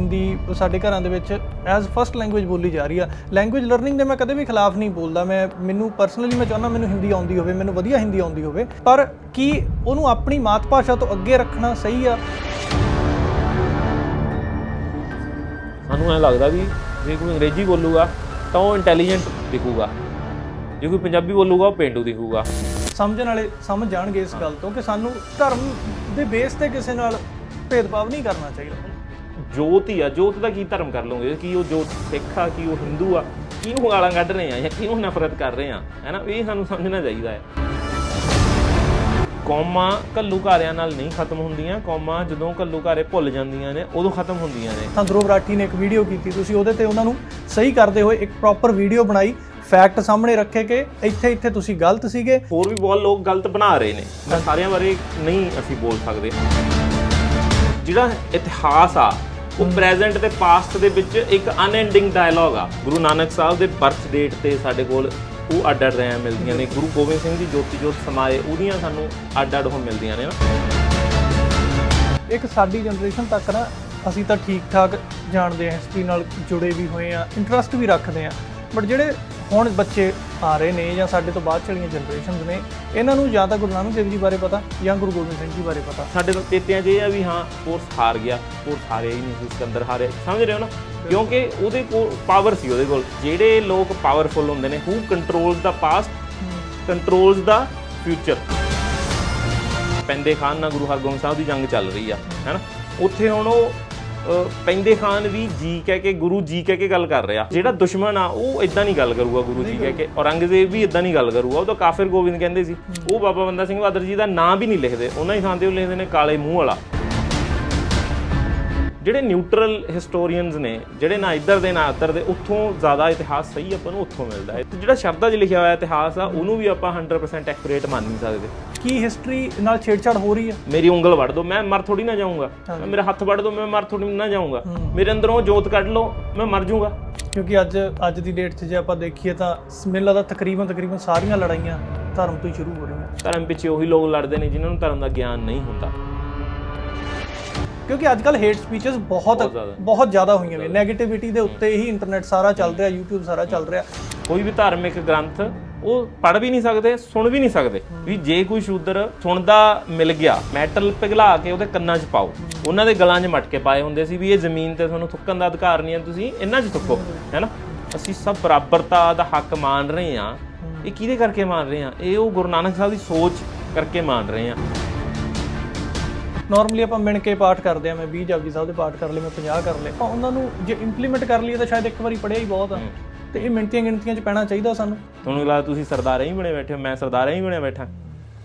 ਹਿੰਦੀ ਸਾਡੇ ਘਰਾਂ ਦੇ ਵਿੱਚ ਐਜ਼ ਫਰਸਟ ਲੈਂਗੁਏਜ ਬੋਲੀ ਜਾ ਰਹੀ ਆ। ਲੈਂਗੁਏਜ ਲਰਨਿੰਗ ਦੇ ਮੈਂ ਕਦੇ ਵੀ ਖਿਲਾਫ ਨਹੀਂ ਬੋਲਦਾ। ਮੈਂ ਮੈਨੂੰ ਪਰਸਨਲੀ ਮੈਂ ਚਾਹੁੰਦਾ ਮੈਨੂੰ ਹਿੰਦੀ ਆਉਂਦੀ ਹੋਵੇ ਮੈਨੂੰ ਵਧੀਆ ਹਿੰਦੀ ਆਉਂਦੀ ਹੋਵੇ। ਪਰ ਕੀ ਉਹਨੂੰ ਆਪਣੀ ਮਾਤ ਭਾਸ਼ਾ ਤੋਂ ਅੱਗੇ ਰੱਖਣਾ ਸਹੀ ਆ? ਸਾਨੂੰ ਐ ਲੱਗਦਾ ਵੀ ਜੇ ਕੋਈ ਅੰਗਰੇਜ਼ੀ ਬੋਲੂਗਾ ਤਾਂ ਉਹ ਇੰਟੈਲੀਜੈਂਟ ਦਿਖੂਗਾ। ਜੇ ਕੋਈ ਪੰਜਾਬੀ ਬੋਲੂਗਾ ਉਹ ਪੇਂਡੂ ਦਿਖੂਗਾ। ਸਮਝਣ ਵਾਲੇ ਸਮਝ ਜਾਣਗੇ ਇਸ ਗੱਲ ਤੋਂ ਕਿ ਸਾਨੂੰ ਧਰਮ ਦੇ ਬੇਸ ਤੇ ਕਿਸੇ ਨਾਲ ਭੇਦਭਾਵ ਨਹੀਂ ਕਰਨਾ ਚਾਹੀਦਾ। ਜੋਤ ਹੀ ਆ ਜੋਤ ਦਾ ਕੀ ਧਰਮ ਕਰ ਲਓਗੇ? ਕੀ ਉਹ ਜੋਤ ਸਿੱਖ ਆ ਕੀ ਉਹ ਹਿੰਦੂ ਆ? ਕਿਹਨੂੰ ਗਾਲਾਂ ਕੱਢ ਰਹੇ ਆ ਜਾਂ ਕਿਹਨੂੰ ਨਫ਼ਰਤ ਕਰ ਰਹੇ ਆ? ਹੈਨਾ? ਇਹ ਸਾਨੂੰ ਸਮਝਣਾ ਚਾਹੀਦਾ ਹੈ। ਕੌਮਾਂ ਘੱਲੂਘਾਰਿਆਂ ਨਾਲ ਨਹੀਂ ਖਤਮ ਹੁੰਦੀਆਂ। ਕੌਮਾਂ ਜਦੋਂ ਘੱਲੂਘਾਰੇ ਭੁੱਲ ਜਾਂਦੀਆਂ ਨੇ ਉਦੋਂ ਖਤਮ ਹੁੰਦੀਆਂ ਨੇ। ਤਾਂ ਧਰੁਵ ਰਾਠੀ ਨੇ ਇੱਕ ਵੀਡੀਓ ਕੀਤੀ। ਤੁਸੀਂ ਉਹਦੇ ਤੇ ਉਹਨਾਂ ਨੂੰ ਸਹੀ ਕਰਦੇ ਹੋਏ ਇੱਕ ਪ੍ਰੋਪਰ ਵੀਡੀਓ ਬਣਾਈ। ਫੈਕਟ ਸਾਹਮਣੇ ਰੱਖੇ ਕਿ ਇੱਥੇ ਇੱਥੇ ਤੁਸੀਂ ਗਲਤ ਸੀਗੇ। ਹੋਰ ਵੀ ਬਹੁਤ ਲੋਕ ਗਲਤ ਬਣਾ ਰਹੇ ਨੇ। ਮੈਂ ਸਾਰਿਆਂ ਬਾਰੇ ਨਹੀਂ ਅਸੀਂ ਬੋਲ ਸਕਦੇ। ਜਿਹੜਾ ਇਤਿਹਾਸ ਆ ਉਹ ਪ੍ਰੈਜ਼ੈਂਟ ਤੇ ਪਾਸਟ ਦੇ ਵਿੱਚ ਇੱਕ ਅਨਐਂਡਿੰਗ ਡਾਇਲੌਗ ਆ। ਗੁਰੂ ਨਾਨਕ ਸਾਹਿਬ ਦੇ ਬਰਥ ਡੇਟ ਤੇ ਸਾਡੇ ਕੋਲ ਉਹ ਅੱਡ ਅੱਡ ਰਹਿ ਮਿਲਦੀਆਂ ਨੇ। ਗੁਰੂ ਗੋਬਿੰਦ ਸਿੰਘ ਦੀ ਜੋਤੀ ਜੋਤ ਸਮਾਏ ਉਹਦੀਆਂ ਸਾਨੂੰ ਅੱਡ ਅੱਡ ਉਹ ਮਿਲਦੀਆਂ ਨੇ। ਨਾ ਇੱਕ ਸਾਡੀ ਜਨਰੇਸ਼ਨ ਤੱਕ ਨਾ ਅਸੀਂ ਤਾਂ ਠੀਕ ਠਾਕ ਜਾਣਦੇ ਹਾਂ ਹਿਸਟਰੀ ਨਾਲ ਜੁੜੇ ਵੀ ਹੋਏ ਆ ਇੰਟਰਸਟ ਵੀ ਰੱਖਦੇ ਆ। ਬਟ ਜਿਹੜੇ ਹੁਣ ਬੱਚੇ ਆ ਰਹੇ ਨੇ ਜਾਂ ਸਾਡੇ ਤੋਂ ਬਾਅਦ ਚਲੀਆਂ ਜਨਰੇਸ਼ਨਸ ਨੇ, ਇਹਨਾਂ ਨੂੰ ਜਾਂ ਤਾਂ ਗੁਰੂ ਨਾਨਕ ਦੇਵ ਜੀ ਬਾਰੇ ਪਤਾ ਜਾਂ ਗੁਰੂ ਗੋਬਿੰਦ ਸਿੰਘ ਜੀ ਬਾਰੇ ਪਤਾ। ਸਾਡੇ ਤੋਂ ਤੇਤਿਆਂ 'ਚ ਇਹ ਆ ਵੀ ਹਾਂ ਫੋਰਸ ਹਾਰ ਗਿਆ ਫੋਰਸ ਹਾਰਿਆ ਹੀ ਨਹੀਂ ਸੀ, ਸਿਕੰਦਰ ਹਾਰਿਆ। ਸਮਝ ਰਹੇ ਹੋ ਨਾ? ਕਿਉਂਕਿ ਉਹਦੇ ਕੋਲ ਪਾਵਰ ਸੀ ਉਹਦੇ ਕੋਲ। ਜਿਹੜੇ ਲੋਕ ਪਾਵਰਫੁਲ ਹੁੰਦੇ ਨੇ who controls the past controls the future ਪੈਂਦੇ ਖਾਨ ਨਾਲ ਗੁਰੂ ਹਰਗੋਬਿੰਦ ਸਾਹਿਬ ਦੀ ਜੰਗ ਚੱਲ ਰਹੀ ਆ ਹੈਨਾ ਉੱਥੇ ਹੁਣ ਉਹ ਪੈਂਦੇ ਖਾਨ ਵੀ ਜੀ ਕਹਿ ਕੇ ਗੁਰੂ ਜੀ ਕਹਿ ਕੇ ਗੱਲ ਕਰ ਰਿਹਾ। ਜਿਹੜਾ ਦੁਸ਼ਮਣ ਆ ਉਹ ਇਦਾਂ ਨਹੀਂ ਗੱਲ ਕਰੂਗਾ ਗੁਰੂ ਜੀ ਕਹਿ ਕੇ। ਔਰੰਗਜ਼ੇਬ ਵੀ ਇਦਾਂ ਨਹੀਂ ਗੱਲ ਕਰੂਗਾ। ਉਹ ਤਾਂ ਕਾਫਿਰ ਗੋਬਿੰਦ ਕਹਿੰਦੇ ਸੀ। ਉਹ ਬਾਬਾ ਬੰਦਾ ਸਿੰਘ ਬਹਾਦਰ ਜੀ ਦਾ ਨਾਂ ਵੀ ਨਹੀਂ ਲਿਖਦੇ। ਉਹਨਾਂ ਹੀ ਥਾਂ ਤੇ ਉਹ ਲਿਖਦੇ ਨੇ ਕਾਲੇ ਮੂੰਹ ਵਾਲਾ। ਜਿਹੜੇ ਨਿਊਟਰਲ ਹਿਸਟੋਰੀਅਨਸ ਨੇ ਜਿਹੜੇ ਨਾ ਇੱਧਰ ਦੇ ਨਾ ਉੱਧਰ ਦੇ ਉੱਥੋਂ ਜ਼ਿਆਦਾ ਇਤਿਹਾਸ ਸਹੀ ਆਪਾਂ ਨੂੰ ਉੱਥੋਂ ਮਿਲਦਾ ਹੈ। ਤੇ ਜਿਹੜਾ ਸ਼ਬਦਾਂ 'ਚ ਲਿਖਿਆ ਹੋਇਆ ਇਤਿਹਾਸ ਆ ਉਹਨੂੰ ਵੀ ਆਪਾਂ 100% ਐਕੂਰੇਟ ਮੰਨ ਨਹੀਂ ਸਕਦੇ। ਕੀ ਹਿਸਟਰੀ ਨਾਲ ਛੇੜਛਾੜ ਹੋ ਰਹੀ ਹੈ? ਮੇਰੀ ਉਂਗਲ ਵੱਢ ਦੋ ਮੈਂ ਮਰ ਥੋੜੀ ਨਾ ਜਾਊਂਗਾ। ਮੇਰਾ ਹੱਥ ਵੱਢ ਦੋ ਮੈਂ ਮਰ ਥੋੜੀ ਨਾ ਜਾਊਂਗਾ। ਮੇਰੇ ਅੰਦਰੋਂ ਜੋਤ ਕੱਢ ਲਓ ਮੈਂ ਮਰ ਜਾਊਂਗਾ। ਕਿਉਂਕਿ ਅੱਜ ਅੱਜ ਦੀ ਡੇਟ 'ਚ ਜੇ ਆਪਾਂ ਦੇਖੀਏ ਤਾਂ ਮੈਨੂੰ ਲੱਗਦਾ ਤਕਰੀਬਨ ਤਕਰੀਬਨ ਸਾਰੀਆਂ ਲੜਾਈਆਂ ਧਰਮ ਤੋਂ ਹੀ ਸ਼ੁਰੂ ਹੋ ਰਹੀਆਂ। ਧਰਮ ਪਿੱਛੇ ਉਹੀ ਲੋਕ ਲੜਦੇ ਨੇ ਜਿਨ੍ਹਾਂ ਨੂੰ ਧਰਮ ਦਾ ਗਿਆਨ ਨਹੀਂ ਹੁੰਦਾ। ਕਿਉਂਕਿ ਅੱਜ ਕੱਲ ਹੇਟ ਸਪੀਚਸ ਬਹੁਤ ਬਹੁਤ ਜ਼ਿਆਦਾ। ਬਹੁਤ ਜ਼ਿਆਦਾ ਹੋਈਆਂ ਨੇ। 네ਗੇਟਿਵਿਟੀ ਦੇ ਉੱਤੇ ਹੀ ਇੰਟਰਨੈਟ ਸਾਰਾ ਚੱਲ ਰਿਹਾ YouTube ਸਾਰਾ ਚੱਲ ਰਿਹਾ। ਕੋਈ ਵੀ ਧਾਰਮਿਕ ਗ੍ਰੰਥ ਉਹ ਪੜ੍ਹ ਵੀ ਨਹੀਂ ਸਕਦੇ, ਸੁਣ ਵੀ ਨਹੀਂ ਸਕਦੇ ਵੀ ਜੇ ਕੋਈ ਸ਼ੂਦਰ ਸੁਣਦਾ ਮਿਲ ਗਿਆ, ਮੈਟਲ ਪਿਘਲਾ ਕੇ ਉਹਦੇ ਕੰਨਾਂ 'ਚ ਪਾਓ। ਉਹਨਾਂ ਦੇ ਗਲਾਂ 'ਚ ਮਟਕੇ ਪਾਏ ਹੁੰਦੇ ਸੀ ਵੀ ਇਹ ਜ਼ਮੀਨ ਤੇ ਤੁਹਾਨੂੰ ਥੁੱਕਣ ਦਾ ਅਧਿਕਾਰ ਨਹੀਂ ਹੈ, ਤੁਸੀਂ ਇਹਨਾਂ 'ਚ ਥੁੱਕੋ, ਹੈਨਾ? ਅਸੀਂ ਸਭ ਬਰਾਬਰਤਾ ਦਾ ਹੱਕ ਮੰਨ ਰਹੇ ਹਾਂ। ਇਹ ਕਿਹਦੇ ਕਰਕੇ ਮੰਨ ਰਹੇ ਹਾਂ? ਇਹ ਉਹ ਗੁਰੂ ਨਾਨਕ ਸਾਹਿਬ ਦੀ ਸੋਚ ਕਰਕੇ ਮੰਨ ਰਹੇ ਹਾਂ। ਨਾਰਮਲੀ ਆਪਾਂ ਮਿਣ ਕੇ ਪਾਠ ਕਰਦੇ ਆ ਮੈਂ 20 ਜਪਜੀ ਸਾਹਿਬ ਦੇ ਪਾਠ ਕਰ ਲਏ ਮੈਂ 50 ਕਰ ਲਏ। ਆਪਾਂ ਉਹਨਾਂ ਨੂੰ ਜੇ ਇੰਪਲੀਮੈਂਟ ਕਰ ਲਈਏ ਤਾਂ ਸ਼ਾਇਦ ਇੱਕ ਵਾਰੀ ਪੜਿਆ ਹੀ ਬਹੁਤ ਆ। ਤੇ ਇਹ ਮਿੰਟੀਆਂ ਗਿਣਤੀਆਂ 'ਚ ਪੈਣਾ ਚਾਹੀਦਾ ਸਾਨੂੰ। ਤੁਹਾਨੂੰ ਲੱਗਦਾ ਤੁਸੀਂ ਸਰਦਾਰ ਹੀ ਬਣੇ ਬੈਠੇ ਹੋ? ਮੈਂ ਸਰਦਾਰ ਹੀ ਬਣਿਆ ਬੈਠਾ।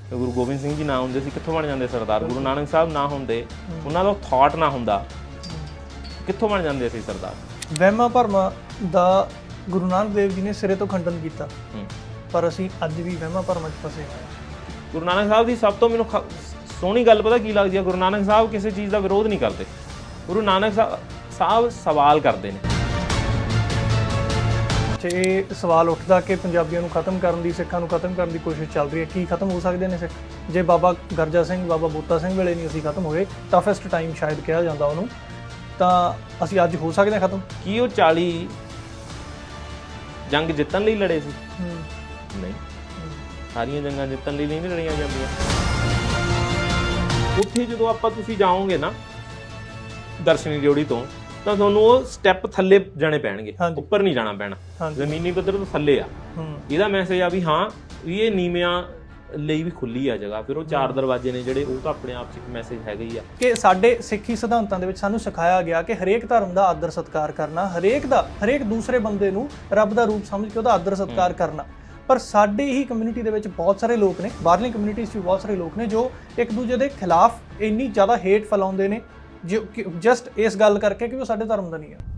ਤੇ ਗੁਰੂ ਗੋਬਿੰਦ ਸਿੰਘ ਜੀ ਨਾ ਹੁੰਦੇ ਸੀ ਕਿੱਥੋਂ ਬਣ ਜਾਂਦੇ ਸਰਦਾਰ? ਗੁਰੂ ਨਾਨਕ ਸਾਹਿਬ ਨਾ ਹੁੰਦੇ ਉਹਨਾਂ ਦਾ ਥਾਟ ਨਾ ਹੁੰਦਾ। ਕਿੱਥੋਂ ਬਣ ਜਾਂਦੇ ਸੀ ਸਰਦਾਰ? ਵਹਿਮਾਂ ਭਰਮਾਂ ਦਾ ਗੁਰੂ ਨਾਨਕ ਦੇਵ ਜੀ ਨੇ ਸਿਰੇ ਤੋਂ ਖੰਡਨ ਕੀਤਾ। ਪਰ ਅਸੀਂ ਅੱਜ ਵੀ ਵਹਿਮਾਂ ਭਰਮਾਂ 'ਚ ਫਸੇ। ਹਾਂ। ਗੁਰੂ ਨਾਨਕ ਸਾਹਿਬ ਦੀ ਸਭ ਤੋਂ ਮੈਨੂੰ ਸੋਹਣੀ ਗੱਲ ਪਤਾ ਕੀ ਲੱਗਦੀ ਹੈ ਗੁਰੂ ਨਾਨਕ ਸਾਹਿਬ ਕਿਸੇ ਚੀਜ਼ ਦਾ ਵਿਰੋਧ ਨਹੀਂ ਕਰਦੇ। ਗੁਰੂ ਨਾਨਕ ਸਾਹਿਬ ਸਵਾਲ ਕਰਦੇ ਨੇ। ਤੇ ਇਹ ਸਵਾਲ ਉੱਠਦਾ ਕਿ ਪੰਜਾਬੀਆਂ ਨੂੰ ਖਤਮ ਕਰਨ ਦੀ ਸਿੱਖਾਂ ਨੂੰ ਖਤਮ ਕਰਨ ਦੀ ਕੋਸ਼ਿਸ਼ ਚੱਲ ਰਹੀ ਹੈ। ਕੀ ਖਤਮ ਹੋ ਸਕਦੇ ਨੇ ਸਿੱਖ? ਜੇ ਬਾਬਾ ਗਰਜਾ ਸਿੰਘ ਬਾਬਾ ਬੋਤਾ ਸਿੰਘ ਵੇਲੇ ਨਹੀਂ ਅਸੀਂ ਖਤਮ ਹੋਏ ਟਫੈਸਟ ਟਾਈਮ ਸ਼ਾਇਦ ਕਿਹਾ ਜਾਂਦਾ ਉਹਨੂੰ ਤਾਂ ਅਸੀਂ ਅੱਜ ਹੋ ਸਕਦੇ ਹਾਂ ਖਤਮ? ਕੀ ਉਹ 40 ਜੰਗ ਜਿੱਤਣ ਲਈ ਲੜੇ ਸੀ? ਨਹੀਂ। ਸਾਰੀਆਂ ਜੰਗਾਂ ਜਿੱਤਣ ਲਈ ਨਹੀਂ ਲੜੀਆਂ ਜਾਂਦੀਆਂ। ਉੱਥੇ ਜਦੋਂ ਆਪਾਂ ਤੁਸੀਂ ਜਾਓਗੇ ਨਾ ਦਰਸ਼ਨੀ ਡਿਊਟੀ ਤੋਂ ਤਾਂ ਤੁਹਾਨੂੰ ਉਹ ਸਟੈਪ ਥੱਲੇ ਜਾਣੇ ਪੈਣਗੇ। ਹਾਂਜੀ। ਉੱਪਰ ਨਹੀਂ ਜਾਣਾ ਪੈਣਾ। ਹਾਂਜੀ। ਜ਼ਮੀਨੀ ਪੱਧਰ ਤੋਂ ਥੱਲੇ ਆ। ਹੂੰ। ਇਹਦਾ ਮੈਸੇਜ ਆ ਵੀ ਹਾਂ ਵੀ ਇਹ ਨੀਵਿਆਂ ਲਈ ਵੀ ਖੁੱਲੀ ਆ ਜਗ੍ਹਾ। ਫਿਰ ਉਹ ਚਾਰ ਦਰਵਾਜ਼ੇ ਨੇ ਜਿਹੜੇ ਉਹ ਤਾਂ ਆਪਣੇ ਆਪ 'ਚ ਇੱਕ ਮੈਸੇਜ ਹੈਗਾ ਹੀ ਆ। ਕਿ ਸਾਡੇ ਸਿੱਖੀ ਸਿਧਾਂਤਾਂ ਦੇ ਵਿੱਚ ਸਾਨੂੰ ਸਿਖਾਇਆ ਗਿਆ ਕਿ ਹਰੇਕ ਧਰਮ ਦਾ ਆਦਰ ਸਤਕਾਰ ਕਰਨਾ ਹਰੇਕ ਦਾ ਹਰੇਕ ਦੂਸਰੇ ਬੰਦੇ ਨੂੰ ਰੱਬ ਦਾ ਰੂਪ ਸਮਝ ਕੇ ਉਹਦਾ ਆਦਰ ਸਤਕਾਰ ਕਰਨਾ। ਪਰ ਸਾਡੇ ਹੀ ਕਮਿਊਨਿਟੀ ਦੇ ਵਿੱਚ ਬਹੁਤ ਸਾਰੇ ਲੋਕ ਨੇ ਬਾਹਰਲੀ ਕਮਿਊਨਿਟੀਜ਼ 'ਚ ਵੀ ਬਹੁਤ ਸਾਰੇ ਲੋਕ ਨੇ ਜੋ ਇੱਕ ਦੂਜੇ ਦੇ ਖਿਲਾਫ ਇੰਨੀ ਜ਼ਿਆਦਾ ਹੇਟ ਫੈਲਾਉਂਦੇ ਨੇ, ਜੋ ਜਸਟ ਇਸ ਗੱਲ ਕਰਕੇ ਕਿ ਉਹ ਸਾਡੇ ਧਰਮ ਦਾ ਨਹੀਂ ਹੈ